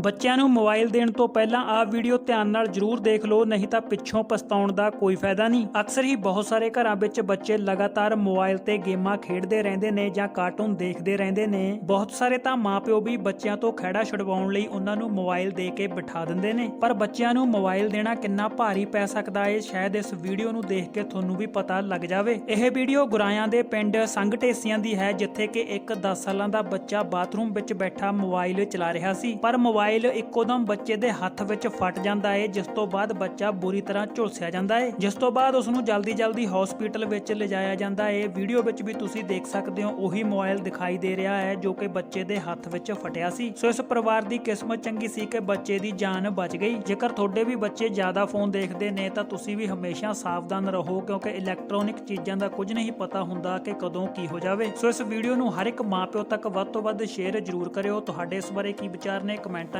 ਬੱਚਿਆਂ ਨੂੰ ਮੋਬਾਈਲ ਦੇਣ ਤੋਂ ਪਹਿਲਾਂ ਆਹ ਵੀਡੀਓ ਧਿਆਨ ਨਾਲ ਜ਼ਰੂਰ ਦੇਖ ਲਓ, ਨਹੀਂ ਤਾਂ ਪਿੱਛੋਂ ਪਛਤਾਉਣ ਦਾ ਕੋਈ ਫਾਇਦਾ ਨਹੀਂ। ਅਕਸਰ ਹੀ ਬਹੁਤ ਸਾਰੇ ਘਰਾਂ ਵਿੱਚ ਬੱਚੇ ਲਗਾਤਾਰ ਮੋਬਾਈਲ ਤੇ ਗੇਮਾਂ ਖੇਡਦੇ ਰਹਿੰਦੇ ਨੇ ਜਾਂ ਕਾਰਟੂਨ ਦੇਖਦੇ ਰਹਿੰਦੇ ਨੇ। ਬਹੁਤ ਸਾਰੇ ਤਾਂ ਮਾਪਿਓ ਵੀ ਬੱਚਿਆਂ ਤੋਂ ਖਹਿੜਾ ਛੁਡਵਾਉਣ ਲਈ ਉਹਨਾਂ ਨੂੰ ਮੋਬਾਈਲ ਦੇ ਕੇ ਬਿਠਾ ਦਿੰਦੇ ਨੇ। ਪਰ ਬੱਚਿਆਂ ਨੂੰ ਮੋਬਾਈਲ ਦੇਣਾ ਕਿੰਨਾ ਭਾਰੀ ਪੈ ਸਕਦਾ ਏ, ਸ਼ਾਇਦ ਇਸ ਵੀਡੀਓ ਨੂੰ ਦੇਖ ਕੇ ਤੁਹਾਨੂੰ ਵੀ ਪਤਾ ਲੱਗ ਜਾਵੇ। ਇਹ ਵੀਡੀਓ ਗੁਰਾਇਆਂ ਦੇ ਪਿੰਡ ਸੰਘ ਢੇਸੀਆਂ ਦੀ ਹੈ, ਜਿੱਥੇ ਕਿ ਇੱਕ 10 ਸਾਲਾਂ ਦਾ ਬੱਚਾ ਬਾਥਰੂਮ ਵਿੱਚ ਬੈਠਾ ਮੋਬਾਈਲ ਚਲਾ ਰਿਹਾ ਸੀ। ਪਰ ਮੋਬਾਈਲ ਇੱਕੋਦਮ ਬੱਚੇ ਦੇ ਹੱਥ ਵਿੱਚ ਫਟ ਜਾਂਦਾ ਹੈ ਜਿਸ ਤੋਂ ਬਾਅਦ ਬੱਚਾ ਬੁਰੀ ਤਰ੍ਹਾਂ ਝੁਲਸਿਆ ਜਾਂਦਾ ਹੈ ਜਿਸ ਤੋਂ ਬਾਅਦ ਉਸ ਨੂੰ ਜਲਦੀ-ਜਲਦੀ ਹਸਪੀਟਲ ਵਿੱਚ ਲਿਜਾਇਆ ਜਾਂਦਾ ਹੈ ਵੀਡੀਓ ਵਿੱਚ ਵੀ ਤੁਸੀਂ ਦੇਖ ਸਕਦੇ ਹੋ, ਉਹੀ ਮੋਬਾਈਲ ਦਿਖਾਈ ਦੇ ਰਿਹਾ ਹੈ ਜੋ ਕਿ ਬੱਚੇ ਦੇ ਹੱਥ ਵਿੱਚ ਫਟਿਆ ਸੀ। ਸੋ ਇਸ ਪਰਿਵਾਰ ਦੀ ਕਿਸਮਤ ਚੰਗੀ ਸੀ ਕਿ ਬੱਚੇ ਦੀ ਜਾਨ ਬਚ ਗਈ। ਜੇਕਰ ਤੁਹਾਡੇ ਵੀ ਬੱਚੇ ਜ਼ਿਆਦਾ ਫੋਨ ਦੇਖਦੇ ਨੇ, ਤਾਂ ਤੁਸੀਂ ਵੀ ਹਮੇਸ਼ਾ ਸਾਵਧਾਨ ਰਹੋ, ਕਿਉਂਕਿ ਇਲੈਕਟ੍ਰੋਨਿਕ ਚੀਜ਼ਾਂ ਦਾ ਕੁਝ ਨਹੀਂ ਪਤਾ ਹੁੰਦਾ ਕਿ ਕਦੋਂ ਕੀ ਹੋ ਜਾਵੇ। ਸੋ ਇਸ ਵੀਡੀਓ ਨੂੰ ਹਰ ਇੱਕ ਮਾਪਿਓ ਤੱਕ ਵੱਧ ਤੋਂ ਵੱਧ ਸ਼ੇਅਰ ਜ਼ਰੂਰ ਕਰਿਓ। ਤੁਹਾਡੇ ਇਸ ਬਾਰੇ ਕੀ ਵਿਚਾਰ ਨੇ, ਕਮੈਂਟਾਂ